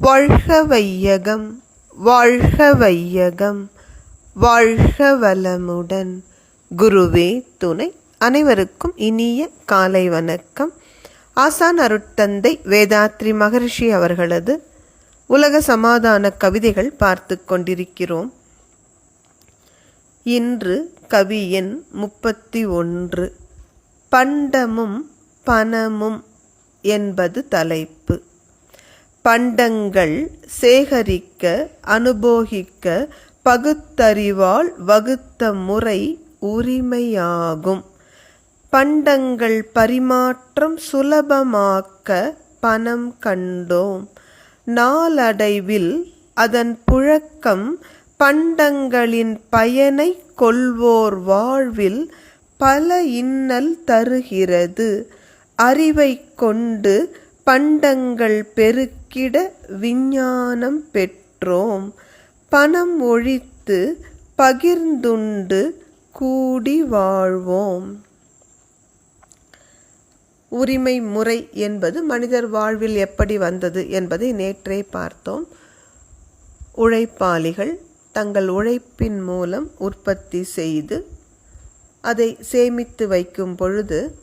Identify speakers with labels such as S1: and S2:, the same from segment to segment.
S1: வாழ்க வையகம் வாழ்க வையகம் வாழ்க வளமுடன் குருவே துணை அனைவருக்கும் இனிய காலை வணக்கம். ஆசான் அருட்தந்தை வேதாத்ரி மகரிஷி அவர்களது உலக சமாதான கவிதைகள் பார்த்து கொண்டிருக்கிறோம். இன்று கவி எண் முப்பத்தி ஒன்று. பண்டமும் பணமும் என்பது தலைப்பு. பண்டங்கள் சேகரிக்க அனுபோகிக்க பகுத்தறிவால் வகுத்த முறை உரிமையாகும். பண்டங்கள் பரிமாற்றம் சுலபமாக்க பணம் கண்டோம். நாளடைவில் அதன் புழக்கம் பண்டங்களின் பயனை கொள்வோர் வாழ்வில் பல இன்னல் தருகிறது. அறிவை கொண்டு பண்டங்கள் பெருக்கிட விஞ்ஞானம் பெற்றோம். பணம் ஒழித்து பகிர்ந்துண்டு கூடி வாழ்வோம். உரிமை முறை என்பது மனிதர் வாழ்வில் எப்படி வந்தது என்பதை நேற்றே பார்த்தோம். உழைப்பாளிகள் தங்கள் உழைப்பின் மூலம் உற்பத்தி செய்து அதை சேமித்து வைக்கும் பொழுது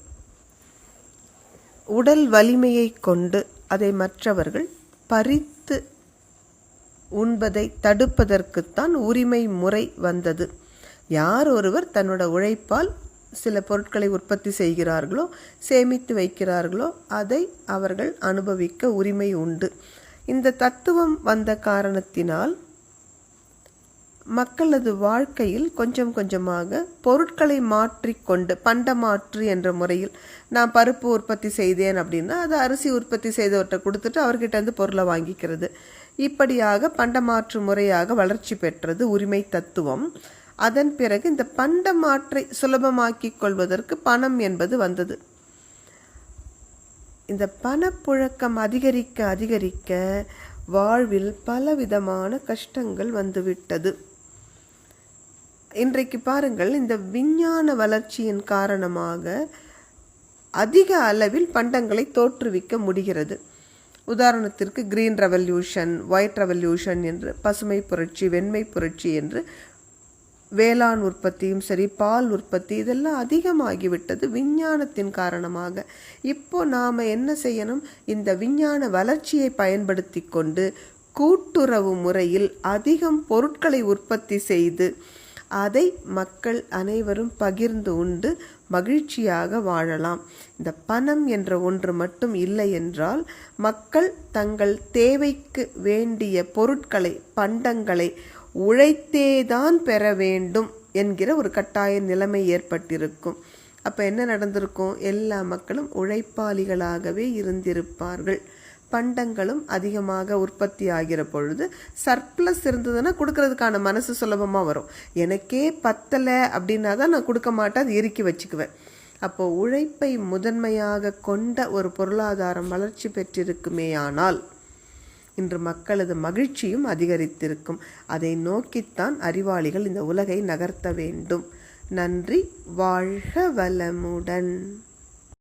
S1: உடல் வலிமையை கொண்டு அதை மற்றவர்கள் பறித்து உண்பதை தடுப்பதற்குத்தான் உரிமை முறை வந்தது. யார் ஒருவர் தன்னோட உழைப்பால் சில பொருட்களை உற்பத்தி செய்கிறார்களோ சேமித்து வைக்கிறார்களோ அதை அவர்கள் அனுபவிக்க உரிமை உண்டு. இந்த தத்துவம் வந்த காரணத்தினால் மக்களது வாழ்க்கையில் கொஞ்சம் கொஞ்சமாக பொருட்களை மாற்றிக்கொண்டு பண்டமாற்று என்ற முறையில் நான் பருப்பு உற்பத்தி செய்தேன் அப்படின்னா அது அரிசி உற்பத்தி செய்தவர்கிட்ட கொடுத்துட்டு அவர்கிட்ட இருந்து பொருளை வாங்கிக்கிறது. இப்படியாக பண்டமாற்று முறையாக வளர்ச்சி பெற்றது உரிமை தத்துவம். அதன் பிறகு இந்த பண்டமாற்றை சுலபமாக்கிக் கொள்வதற்கு பணம் என்பது வந்தது. இந்த பணப்புழக்கம் அதிகரிக்க அதிகரிக்க வாழ்வில் பலவிதமான கஷ்டங்கள் வந்துவிட்டது. இன்றைக்கு பாருங்கள் இந்த விஞ்ஞான வளர்ச்சியின் காரணமாக அதிக அளவில் பண்டங்களை தோற்றுவிக்க முடிகிறது. உதாரணத்திற்கு கிரீன் ரெவல்யூஷன் ஒயிட் ரெவல்யூஷன் என்று பசுமை புரட்சி வெண்மை புரட்சி என்று வேளாண் உற்பத்தியும் சரி பால் உற்பத்தி இதெல்லாம் அதிகமாகிவிட்டது விஞ்ஞானத்தின் காரணமாக. இப்போ நாம் என்ன செய்யணும்? இந்த விஞ்ஞான வளர்ச்சியை பயன்படுத்தி கொண்டு கூட்டுறவு முறையில் அதிகம் பொருட்களை உற்பத்தி செய்து அதை மக்கள் அனைவரும் பகிர்ந்து உண்டு மகிழ்ச்சியாக வாழலாம். இந்த பணம் என்ற ஒன்று மட்டும் இல்லை என்றால் மக்கள் தங்கள் தேவைக்கு வேண்டிய பொருட்களை பண்டங்களை உழைத்தேதான் பெற வேண்டும் என்கிற ஒரு கட்டாய நிலைமை ஏற்பட்டிருக்கும். அப்போ என்ன நடந்திருக்கும்? எல்லா மக்களும் உழைப்பாளிகளாகவே இருந்திருப்பார்கள். பண்டங்களும் அதிகமாக உற்பத்தி ஆகிற பொழுது சர்ப்ளஸ் இருந்ததுன்னா கொடுக்கறதுக்கான மனசு சுலபமாக வரும். எனக்கே பத்தலை அப்படின்னா தான் நான் கொடுக்க மாட்டேன் அது இறுக்கி வச்சுக்குவேன். அப்போ உழைப்பை முதன்மையாக கொண்ட ஒரு பொருளாதாரம் வளர்ச்சி பெற்றிருக்குமேயானால் இன்று மக்களது மகிழ்ச்சியும் அதிகரித்திருக்கும். அதை நோக்கித்தான் அறிவாளிகள் இந்த உலகை நகர்த்த வேண்டும். நன்றி வாழ்க வளமுடன்.